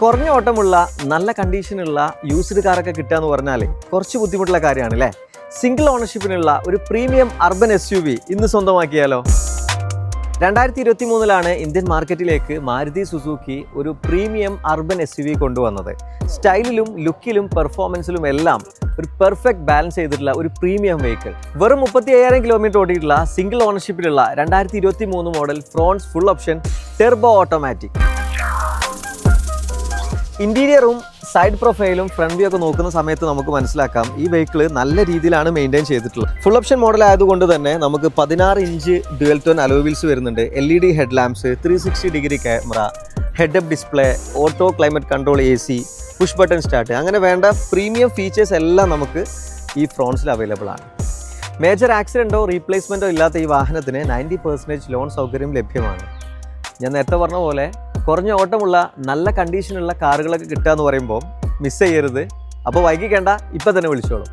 കുറഞ്ഞ ഓട്ടമുള്ള നല്ല കണ്ടീഷനുള്ള യൂസ്ഡ് കാറൊക്കെ കിട്ടുക എന്ന് പറഞ്ഞാൽ കുറച്ച് ബുദ്ധിമുട്ടുള്ള കാര്യമാണ് അല്ലേ സിംഗിൾ ഓണർഷിപ്പിനുള്ള ഒരു premium urban S U V ഇന്ന് സ്വന്തമാക്കിയാലോ? രണ്ടായിരത്തി ഇരുപത്തി മൂന്നിലാണ് ഇന്ത്യൻ മാർക്കറ്റിലേക്ക് മാരുതി സുസുക്കി ഒരു premium urban S U V കൊണ്ടുവന്നത്. സ്റ്റൈലിലും ലുക്കിലും പെർഫോമൻസിലും എല്ലാം ഒരു പെർഫെക്റ്റ് ബാലൻസ് ചെയ്തിട്ടുള്ള ഒരു പ്രീമിയം വെഹിക്കിൾ വെറും മുപ്പത്തി അയ്യായിരം കിലോമീറ്റർ ഓടിയിട്ടുള്ള സിംഗിൾ ഓണർഷിപ്പിലുള്ള രണ്ടായിരത്തി ഇരുപത്തി മൂന്ന് model Fronx full option turbo automatic ഇന്റീരിയറും side പ്രൊഫൈലും ഫ്രണ്ട് വ്യൂ ഒക്കെ നോക്കുന്ന സമയത്ത് നമുക്ക് മനസ്സിലാക്കാം ഈ വെഹിക്കിൾ നല്ല രീതിയിലാണ് മെയിന്റെയിൻ ചെയ്തിട്ടുള്ളത്. ഫുൾ ഓപ്ഷൻ മോഡൽ ആയതുകൊണ്ട് തന്നെ നമുക്ക് പതിനാറ് ഇഞ്ച് ഡ്യുവൽ ടോൺ അലോവിൽസ് വരുന്നുണ്ട്. L E D head lamps three sixty degree camera head up display auto climate control A C push button start അങ്ങനെ വേണ്ട പ്രീമിയം ഫീച്ചേഴ്സ് എല്ലാം നമുക്ക് ഈ ഫ്രോൺസിൽ അവൈലബിൾ ആണ്. മേജർ ആക്സിഡന്റോ റീപ്ലേസ്മെന്റോ ഇല്ലാത്ത ഈ വാഹനത്തിന് നയന്റി പെർസെന്റേജ് ലോൺ സൗകര്യം ലഭ്യമാണ്. ഞാൻ നേരത്തെ പറഞ്ഞ പോലെ കുറഞ്ഞ ഓട്ടമുള്ള നല്ല കണ്ടീഷനുള്ള കാറുകളൊക്കെ കിട്ടുക എന്ന് പറയുമ്പോൾ മിസ് ചെയ്യരുത്. അപ്പോൾ വൈകിക്കേണ്ട ഇപ്പം തന്നെ വിളിച്ചോളൂ.